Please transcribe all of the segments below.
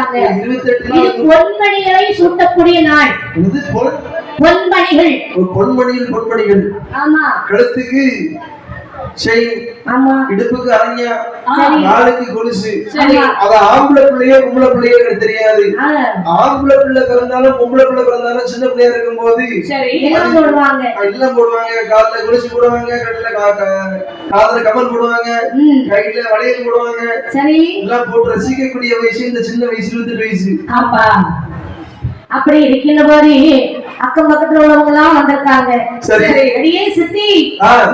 எட்டு இது பொன்மணிகளை சூட்டக்கூடிய நாள். இது பொன் பொன்மணிகள். ஒரு பொன்மணியில் பொன்மணிகள். ஆமா. கழுத்துக்கு செயின் இடுப்புக்கு சரி. நாளுக்கு கொலுசு. சரி. அத ஆம்பளை பிள்ளையோ பொம்பளை பிள்ளையோ எனக்கு தெரியாது. ஆம்பளை பிள்ளை பிறந்தாலும் பொம்பளை பிள்ளை பிறந்தாலும் சின்ன பிள்ளையா இருக்கும் போது எல்லாம் போடுவாங்க. காதுல கொலுசு போடுவாங்க கட்டில காதுல கமல் போடுவாங்க கையில வளையல் போடுவாங்க. சரி. எல்லாம் போட்டு ரசிக்கக்கூடிய வயசு இந்த சின்ன வயசு இருபத்தெட்டு வயசு. அப்படி இருக்கின்ற போது அக்கம் பக்கத்துல உள்ளவங்க எல்லாம் வந்திருக்காங்க. சரி. அடியே சித்தி.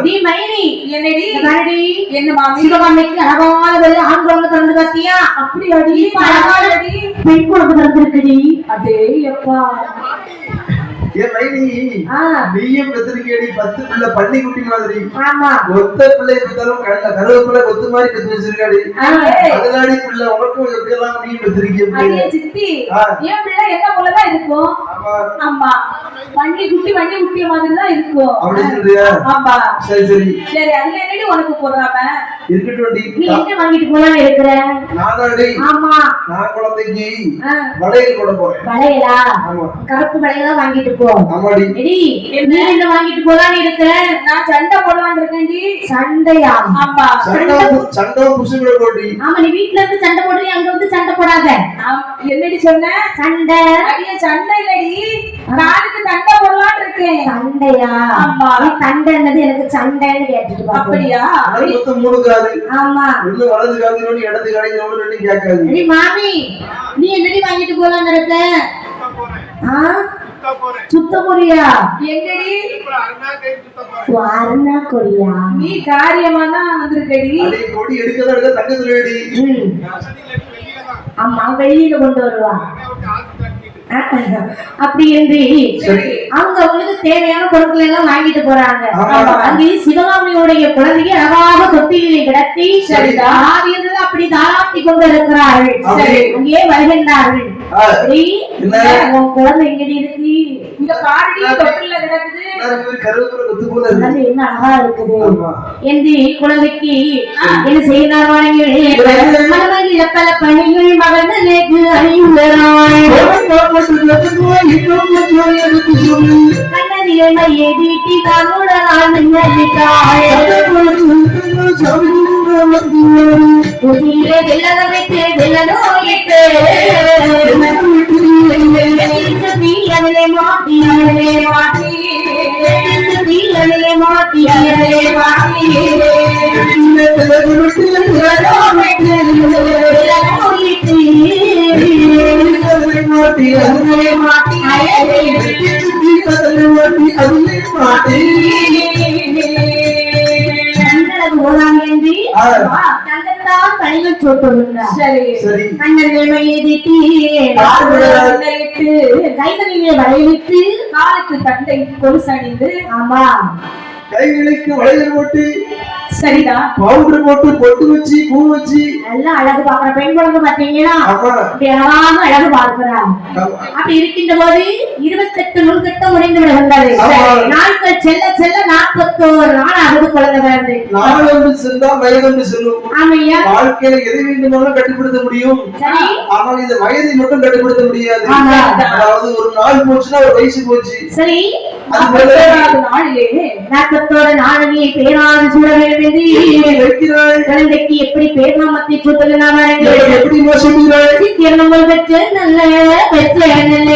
டி மைனி. என்னடி? கரடி என்ன மாமி? சிவகாமிக்கு அழகான ஒரு ஆண் குழந்தை பிறந்து பாத்தியா? அப்படி அடி. அழகான பெண் குழந்தை பிறந்திருக்குடி அதே எப்பா ஏன் மைனி நீயும் பெத்திருக்கேடி பத்து பிள்ளை பன்னி குட்டி மாதிரி. ஆமா. ஒத்த பிள்ளை கண்ட கருவேப்பிள்ளை கொத்து மாதிரி பெத்து வச்சிருக்காடி. அதனாடி பிள்ளை உனக்கும் நீயும் பெற்றிருக்கீங்க அடியே சித்தி. என் பிள்ளை என்ன போலதான் இருக்கும்? ஆமா. வண்டி குட்டி வண்டி குட்டி மாதிரி தான் இருக்கும். அப்படி சொல்றியா? சரி சரி. சரி அதுல என்னடி உனக்கு போடுறாம இருக்கட்டும் டி. நீ என்ன வாங்கிட்டு போலான்னு இருக்கிற? நானாடி ஆமா. நான் குழந்தைக்கு ஆ, வளையல் போட போறேன். வளையலா? ஆமா. கருப்பு வளையலா வாங்கிட்டு போ. ஆமாடி. எடி நீ என்ன? வாங்கிட்டு போலான்னு இருக்கிற? நான் சண்டை போடலான்னு இருக்கேன்டி சண்டையா? ஆமா. சண்டை சண்டை கூட ஆமா நீ வீட்ல இருந்து சண்டை போடுறீ அங்க வந்து சண்டை போடாத. என்னடி சொன்ன? சண்டை. அடியே சண்டை இல்லடி. நானுக்கு சண்டை போடலான்னு இருக்கேன். சண்டையா? ஆமா. நீ சண்டைன்னது எனக்கு சண்டைன்னு கேட்டுட்டு அப்படியா? மூணு காது ஆமா. ஒண்ணு வலது காது இன்னொன்னு இடது காது இன்னொன்னு ரெண்டும் கேட்காது மாமி நீ என்னடி வாங்கிட்டு போலான்னு இருக்க சுத்த அருணா நீ காரியமா தான் வந்திருக்கடி கொடி எடுக்கதான் எடுக்க தங்கத்துல. ஆமா வெளியில கொண்டு வருவா. அப்படி என்று. அவங்க அவங்களுக்கு தேவையான பொருட்கள் எல்லாம் வாங்கிட்டு போறாங்க. அங்கே சிவகாமியுடைய குழந்தையை அழகாக தொட்டிலில் கிடத்தி. ஆவியர்கள் அப்படி தாராட்டி கொண்டு இருக்கிறார்கள் அங்கே வருகின்றார்கள் குழந்தை எங்கடி இருக்கு? இங்க பாருடி தொட்டில கிடக்குது. என்ன அழகா இருக்குது. என்று குழந்தைக்கு என்ன மனமகிழ பல பணிகள் மகனுக்கு அறிவுறாய் கண்ணதியை மையை தீட்டி கண்ணுடனான் மின்னலிட்டாய் உதிரே வெள்ளத வைத்து வெள்ளனோயிட்டு தீயவிலே மாட்டி அதிலே மாட்டி தீயவிலே மாட்டி அதிலே மாட்டி வெள்ளனோயிட்டு அதிலே மாட்டி தங்கத்தான் பணிகள் சோட்டுள்ளார் சரி. சரி. கண்ணர்கள் மையதிட்டு கைகளிலே வளைவிட்டு காலுக்கு தண்டை கொலுசணிந்து ஆமா கைகளுக்கு வளையல் போட்டு சரிதான் பவுடர் போட்டு பொட்டு வச்சு பூ வச்சு. நல்லா அழகு பாக்குற பெண் குழந்தை பாத்தீங்கன்னா அழகாக அழகு பார்க்கிறார். அப்படி இருக்கின்ற போது இருபத்தெட்டு நுண்கட்டம் முடிந்து விடுகின்றது. நாட்கள் செல்ல செல்ல நாற்பத்தோரு நாள் ஆகுது குழந்தை பிறந்து. நாள் சென்றா வயது ஒன்று செல்லும். ஆமையா? வாழ்க்கையில எதை வேண்டுமானாலும் கட்டுப்படுத்த முடியும். ஆனால் இந்த வயதை மட்டும் கட்டுப்படுத்த முடியாது. அதாவது ஒரு நாள் போச்சுன்னா ஒரு வயசு போச்சு. சரி. நாற்பத்தோராவது நாளிலே நாற்பத்தோரு நாளையை பேராது என்று வைக்கிறாள் குழந்தைக்கு எப்படி பேர் நாமத்தை சூட்டல் நாம் எப்படி மோசப்படுகிறாள் திருநம்பல் பெற்ற நல்ல பெற்ற நல்ல.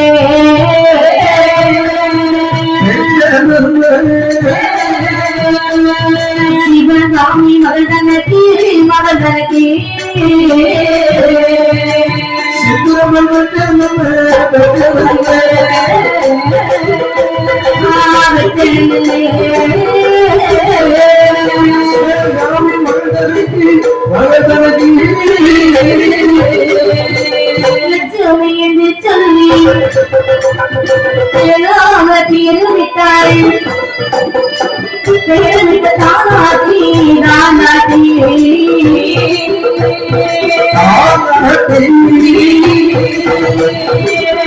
சிவகாமி மகள் தனக்கு மகள் தனக்கு. சித்திரமல் தீர்விட்ட தானாட்டி தானாட்டி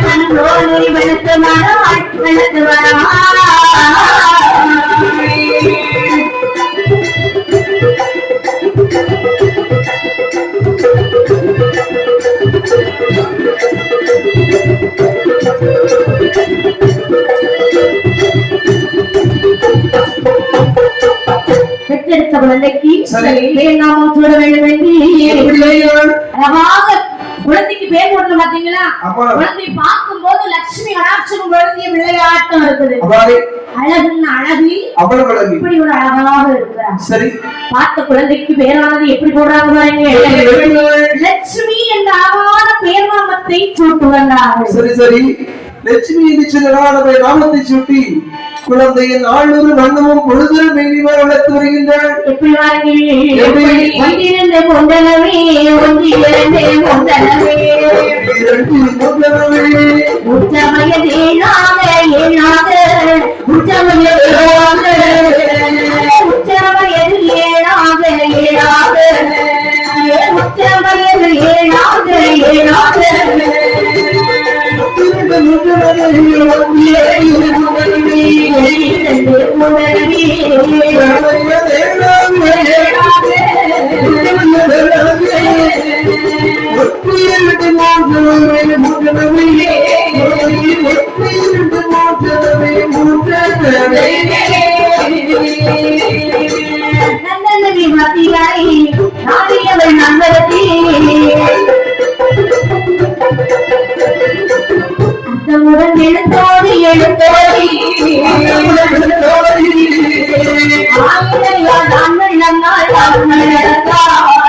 கண்ணோடு வெளுத்து வராள் வெளுத்து வராள் பெற்றெடுத்த குழந்தைக்கு. பேர் நாமம் சூட வேண்டும் என்று. எப்படி வைக்கிறாள்? அழகாக குழந்தைக்கு பேர் பாத்தீங்களா. குழந்தை பார்க்கும் போது லட்சுமி கடாட்சம் குழந்தைய விளையாட்டம் இருக்குது. அழகுன்னு அழகு. அவ்வளவு அழகு. இப்படி ஒரு அழகாக இருக்கிறார் சரி. பார்த்த குழந்தைக்கு பேரானது எப்படி போடுறாங்க பாருங்க? லட்சுமி என்ற அழகான பேர் நாமத்தை சூட்டு வந்தார்கள் சரி சரி. லட்சுமி என்று சின்னதான நாமத்தை சுட்டி. குழந்தையின் ஆளுநர் வண்ணமும் பொழுதும் மேலிமார் வளர்த்து வருகின்றாள்? ஒன்றிரண்டு பொந்தனவே ஒன்றிரண்டு பொந்தனவே இரண்டு மூன்றனவே. உச்சமயதேனாக ஏனாக உச்சமயதேனாக உச்சமயது எழுத்தோடு எழுத்தோடி. 我们是。